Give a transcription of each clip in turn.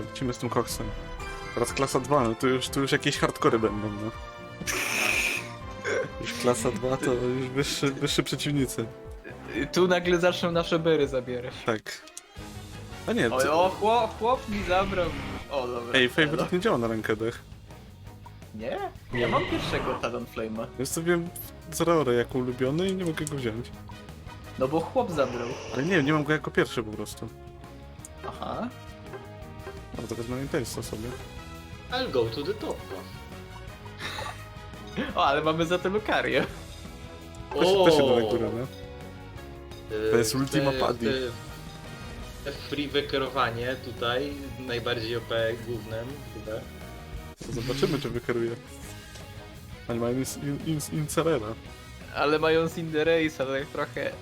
Lecimy z tym koksem. Teraz klasa 2, no to już, tu już jakieś hardkory będą, no. Już klasa 2 to już wyższy, wyższy przeciwnicy. Tu nagle zaczną nasze bery zabierać. Tak. A nie, O, co? o chłop, chłop mi zabrał. O, dobra. Ej, favorite nie działa na rankedach. Nie? Ja mam pierwszego Talon Flame'a. Ja sobie Zeraorę jako ulubiony i nie mogę go wziąć. No bo chłop zabrał. Ale nie, nie mam go jako pierwszy po prostu. Aha. To wezmę Impulsa sobie. I'll go to the top. O, ale mamy za to Lucario. Też, też idę na górę, no. To jest Te- Ultima Paddy. te Free wykierowanie tutaj, najbardziej OP głównym chyba. Zobaczymy, czy wykeruje. Ale mają Incerera. Ale mają Cinderace'a, tak trochę...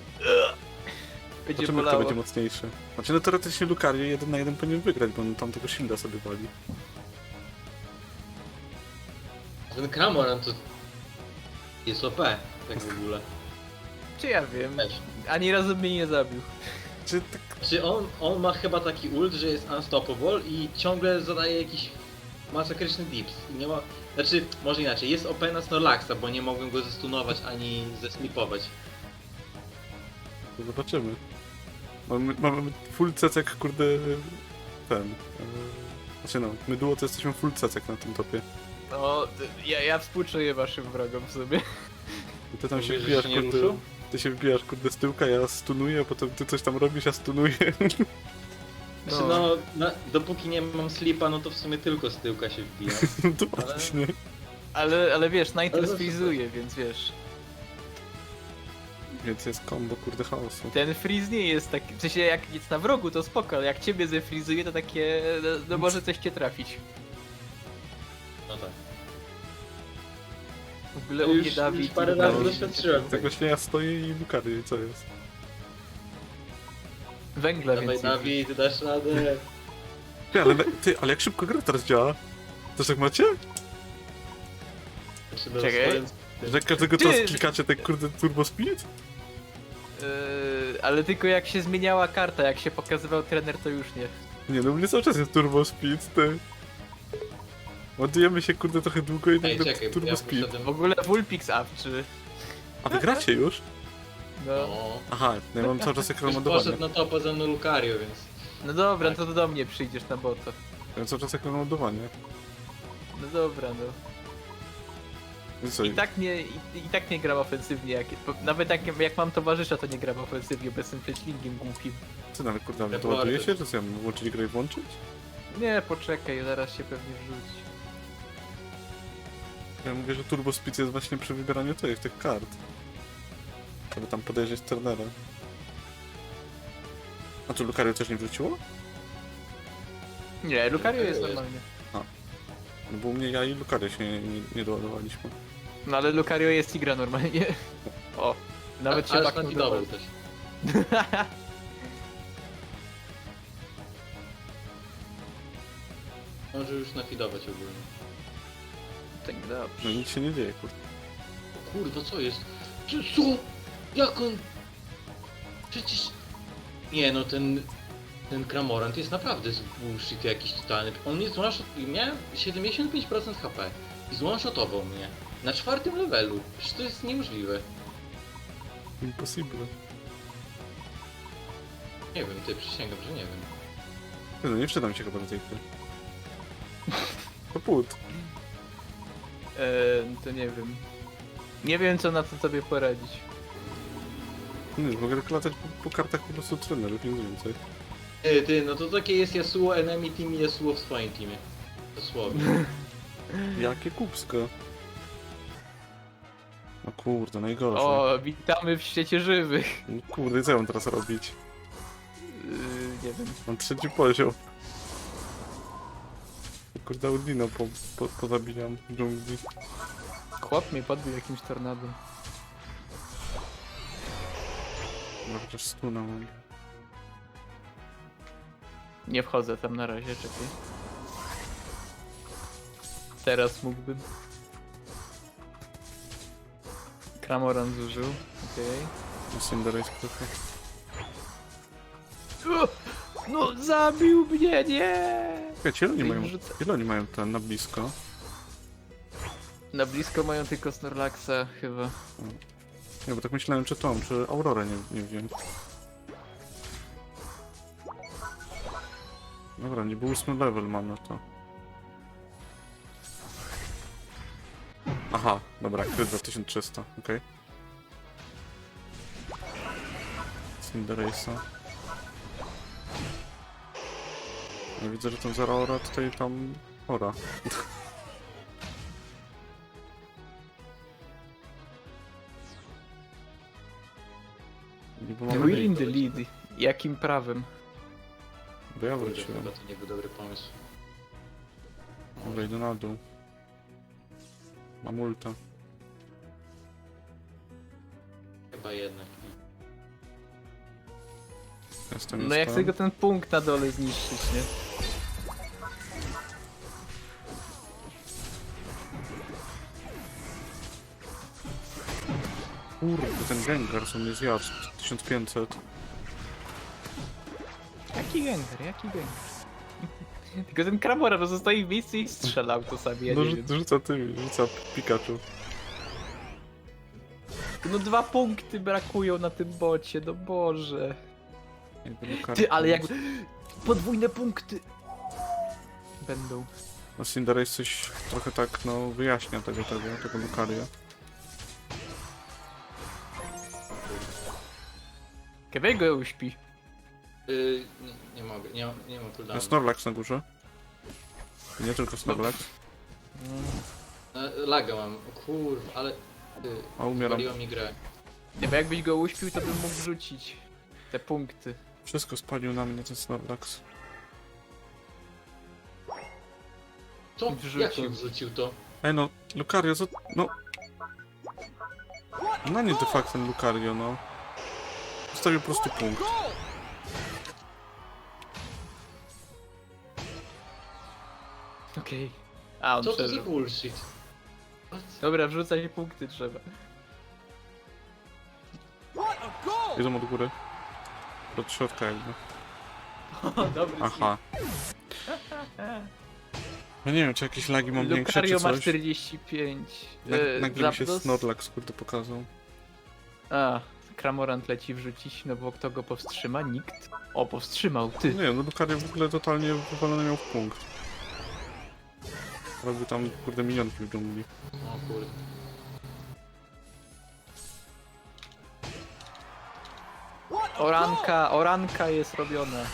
Będzie Zobaczymy, kto bolało. będzie mocniejszy. Znaczy, no teoretycznie Lucario jeden na jeden powinien wygrać, bo on tam tego shielda sobie wali. Ten Cramoran to jest OP, tak w ogóle. Czy ja wiem? Też. Ani razu mnie nie zabił. Czy tak... Czy on, on ma chyba taki ult, że jest unstoppable i ciągle zadaje jakiś masakryczny dips. I nie ma... Znaczy, może inaczej, jest OP na Snorlaxa, bo nie mogłem go zestunować ani zeslipować. To zobaczymy. Mamy, mamy full cecek, kurde... Ten... e, Znaczy no, my duo to jesteśmy full cecek na tym topie. No, ja, ja współczuję waszym wrogom w sobie. I ty tam się że wbijasz, się nie kurde... ruszył? Ty się wbijasz, kurde, z tyłka, ja stunuję, a potem ty coś tam robisz, ja stunuję. Znaczy, no, na, dopóki nie mam slipa, no to w sumie tylko z tyłka się wbija. to właśnie. Ale, ale wiesz, Ale zawsze więc wiesz. Więc jest combo, kurde, chaosu. Ten freeze nie jest taki. W sensie jak jest na wrogu, to spoko, ale jak ciebie zefrizuje, to takie. No, no może coś cię trafić. No tak. W ogóle u mnie Już, Dawid. już parę razy doświadczyłem. Tak właśnie ja stoję i i co jest? Węgla Dawaj więcej. Dawid, dasz radę. Ty, ale, ty, ale jak szybko gra teraz działa? Też tak macie? Znaczy, no, Czekaj. Że jak każdego Ty- teraz klikacie ten kurde turbo speed? Yy, ale tylko jak się zmieniała karta, jak się pokazywał trener, to już nie. Nie no, u mnie cały czas jest turbo speed, ty. Ładujemy się kurde trochę długo i Ej, nagle czekaj, turbo ja speed. poszedłem... W ogóle Vulpix up, czy. A wy gracie już? No. O, Aha, no ja mam cały czas ekran już ładowania. poszedł na topa ze mną Lucario, więc... No dobra, Tak. to do mnie przyjdziesz na boto. Ja mam cały czas ekran ładowania. No dobra, no. I tak nie, i, i tak nie gram ofensywnie, jak, nawet jak, jak mam towarzysza, to nie gram ofensywnie, bo jestem fetchlingiem głupim. Co nawet kurde, ale to ładuje się, czy co ja mam włączyć grę i włączyć? Nie, poczekaj, zaraz się pewnie wrzuci. Ja mówię, że turbo speed jest właśnie przy wybieraniu tych, tych kart. Żeby tam podejrzeć Turnera. A tu Lucario też nie wrzuciło? Nie, Lucario jest jest. normalnie. No bo u mnie ja i Lucario się nie, nie, nie doładowaliśmy. No ale Lucario jest i gra normalnie. O, nawet się Aż baknął do nafidował was. też. Może już nafidować ogólnie. Tak No dobrze. nic się nie dzieje, kurde. O Kurwa, co jest? Czy co? Jak on? Przecież... Nie no, ten... Ten Cramorant jest naprawdę z bullshit jakiś totalny. On mnie złąszot... Miałem 75% HP. I złąszotował mnie. Na czwartym levelu. Przecież to jest niemożliwe. Impossible. Nie wiem, ty przysięgam, że nie wiem. Nie No nie przydam się chyba do tej gry. To płód. Eee, to nie wiem. Nie wiem co na to sobie poradzić. Nie, mogę klatać po, po kartach po prostu trenerów, nic więcej. Ty, ty, no to takie jest Yasuo enemy team i Yasuo w swoim teamie. Dosłownie. Jakie kupsko. No kurde, najgorzej. O, witamy w świecie żywych. No kurde, co ja mam teraz robić? Yy, nie wiem. Mam trzeci poziom. Kurde, Audino po, po, pozabijam w dżungli. Chłop mnie podbił jakimś tornadem. No chociaż stuna mam. Nie wchodzę tam na razie, czekaj. Teraz mógłbym. Kramoran zużył, okej. Okay. Cinderace trochę. No, zabił mnie, nie! Wiecie, ile oni I mają, wrzucę- ile oni mają ten na blisko? Na blisko mają tylko Snorlaxa chyba. Nie, bo tak myślałem, czy tą, czy Aurorę nie, nie wiem. Dobra, nie był ósmy level mamy to. Aha, dobra, kryt za 1300, okej. Cinderace'a. Ja widzę, że ten Zeraora tutaj tam... Ora. Niby mamy We're in the lead. Jakim prawem? Bo ja Kurde, wróciłem. chyba to nie był dobry pomysł. Dobra, idę na dół. Mam ulta. Chyba jednak. nie. Jestem, No jak jestem. tego ten punkt na dole zniszczyć, nie? Kurde, ten Gengar co mnie zjadł. 1500. Jaki Gengar, jaki Gengar? Tylko ten Kramora pozostaje w miejscu i strzelał to sobie, ja No nie rzu- wiem. rzuca tym, rzuca Pikachu. No dwa punkty brakują na tym bocie, no Boże. Ty, ale jak... Podwójne punkty! Będą. No Cinderace coś trochę tak, no, wyjaśnia tego, tego, tego Lucario. Kiedy go uśpi? Yy, nie, nie mogę, nie, mam- nie mam cooldownu. Jest Snorlax na górze. Nie tylko Snorlax. E, Laga mam, o kurwa, ale... Ty, A umieram. Waliła mi grę. Nie, bo jakbyś go uśpił, to bym mógł wrzucić te punkty. Wszystko spalił na mnie ten Snorlax. Co? Wrzucił. Jak on wrzucił to? Ej no, Lucario, co... no... No nie de facto ten Lucario, no. Zostawił po prostu punkt. Okej. A, on Co to za przeżył. bullshit? What? Dobra, wrzucaj punkty trzeba. Idą od góry. Do środka jakby. O, dobry Aha. No nie wiem, czy jakieś lagi mam większe, czy Lucario ma coś. 45. Na, e, nagle mi się Zapdos- Snorlax kurde pokazał. A, Kramorant leci wrzucić, no bo kto go powstrzyma? Nikt. O, powstrzymał, ty. Nie, no Lucario w ogóle totalnie wywalony miał w punkt. Robił tam kurde minionki w dżungli. O kurde. Oranka, oranka jest robiona.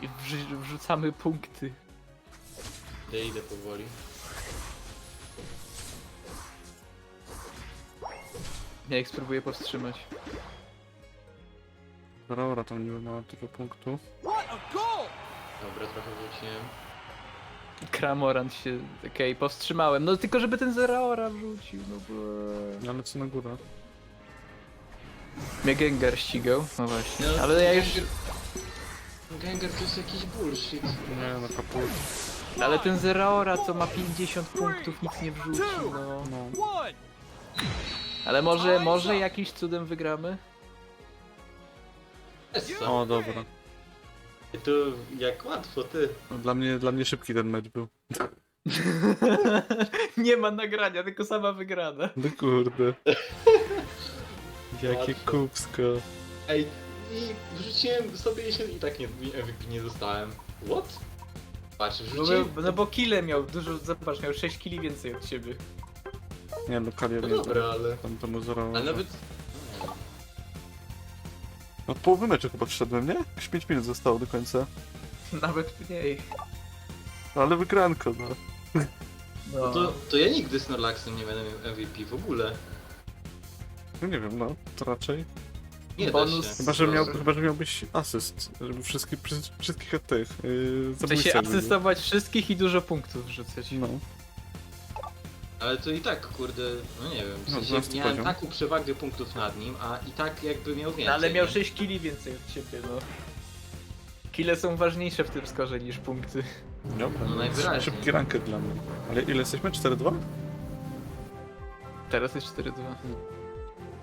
I wrzu- wrzucamy punkty. Idę, idę powoli. Ja ich spróbuję powstrzymać. Raura tam niby ma dużo punktów. Dobra, trochę wróciłem. Kramorant się... Okej, powstrzymałem. No tylko żeby ten Zeraora wrzucił, no bo... Ja lecę na górę. Mnie Gengar ścigał, no właśnie. No, Ale ja już... Gengar- to jest jakiś bullshit. Nie, no kaput. Ale ten Zeraora co ma 50 punktów nic nie wrzucił, no. No. Ale może, może jakimś cudem wygramy? Essa. O, dobra. To jak łatwo, ty. No, Dla mnie, dla mnie szybki ten mecz był. nie ma nagrania, tylko sama wygrana. No kurde. Jakie Łatwo. kupsko. Ej, i wrzuciłem sobie i się i tak nie, MVP nie dostałem. What? Patrz, No, wrzuciłem... bo- no bo kile miał dużo, zobacz, miał 6 kili więcej od ciebie. Nie, No nie dobra, ale... Tam temu zero. Ale nawet... No połowy meczu chyba wszedłem, nie? Jakieś 5 minut zostało do końca. Nawet mniej. No, ale wygranko, no. No. To, to ja nigdy z Norlaxem nie będę miał MVP w ogóle. No nie wiem, no. To raczej. Nie Bonus- da się. Chyba, że, miał, chyba, że miałbyś asyst, żeby wszystkich, wszystkich od tych yy, Chce się asystować wszystkich i dużo punktów wrzucać. No. Ale to i tak, kurde, no nie wiem. W No, sensie 12 miałem poziom. taką przewagę punktów nad nim, a i tak jakby miał więcej. No, ale miał nie? 6 kili więcej od ciebie, no. Kile są ważniejsze w tym skorze niż punkty. Dobra, No no najwyraźniej. Szybki ranket dla mnie. Ale ile jesteśmy? 4-2? Teraz jest 4-2.